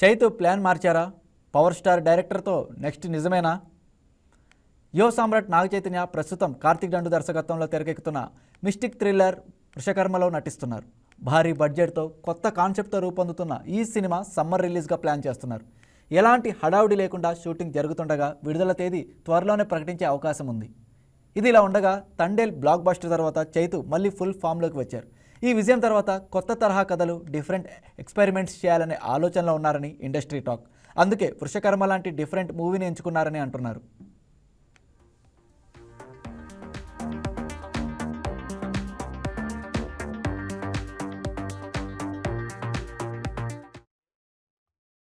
Chaitu plan మార్చారా? Power star డైరెక్టర్తో next నిజమేనా? యువ సామ్రాట్ నాగ చైతన్య ప్రస్తుతం కార్తిక్ దండు దర్శకత్వంలో తెరకెక్కుతున్న మిస్టిక్ థ్రిల్లర్ వృషకర్మలో నటిస్తున్నారు. భారీ బడ్జెట్తో కొత్త కాన్సెప్ట్తో రూపొందుతున్న ఈ సినిమా సమ్మర్ రిలీజ్గా ప్లాన్ చేస్తున్నారు. ఎలాంటి హడావుడి లేకుండా షూటింగ్ జరుగుతుండగా విడుదల తేదీ త్వరలోనే ప్రకటించే అవకాశం ఉంది. ఇది ఇలా ఉండగా తండేల్ బ్లాక్ బస్టర్ తర్వాత చైతు మళ్ళీ ఫుల్ ఫామ్లోకి వచ్చారు. ఈ విజయం తర్వాత కొత్త తరహా కథలు డిఫరెంట్ ఎక్స్పెరిమెంట్స్ చేయాలనే ఆలోచనలో ఉన్నారని ఇండస్ట్రీ టాక్ అందుకే వృషకర్మ లాంటి డిఫరెంట్ మూవీని ఎంచుకున్నారని అంటున్నారు.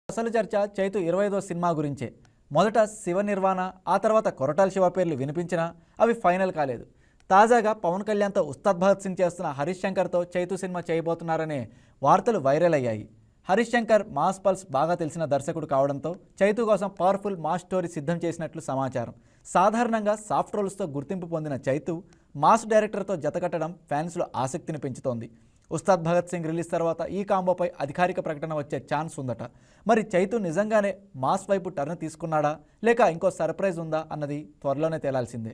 అసలు చర్చ చైతు ఇరవైదో సినిమా గురించే. మొదట శివ నిర్వాణ ఆ తర్వాత కొరటాల శివ పేర్లు వినిపించినా అవి ఫైనల్ కాలేదు. తాజాగా పవన్ కళ్యాణ్తో ఉస్తాద్ భగత్ సింగ్ చేస్తున్న హరీష్ శంకర్తో చైతు సినిమా చేయబోతున్నారనే వార్తలు వైరల్ అయ్యాయి. హరీష్ శంకర్ మాస్ పల్స్ బాగా తెలిసిన దర్శకుడు కావడంతో చైతు కోసం పవర్ఫుల్ మాస్ స్టోరీ సిద్ధం చేసినట్లు సమాచారం. సాధారణంగా సాఫ్ట్ రోల్స్తో గుర్తింపు పొందిన చైతు మాస్ డైరెక్టర్తో జతకట్టడం ఫ్యాన్స్లో ఆసక్తిని పెంచుతోంది. ఉస్తాద్ భగత్ సింగ్ రిలీజ్ తర్వాత ఈ కాంబోపై అధికారిక ప్రకటన వచ్చే ఛాన్స్ ఉందట. మరి చైతు నిజంగానే మాస్ వైపు టర్న్ తీసుకున్నాడా? లేక ఇంకో సర్ప్రైజ్ ఉందా? అన్నది త్వరలోనే తేలాల్సిందే.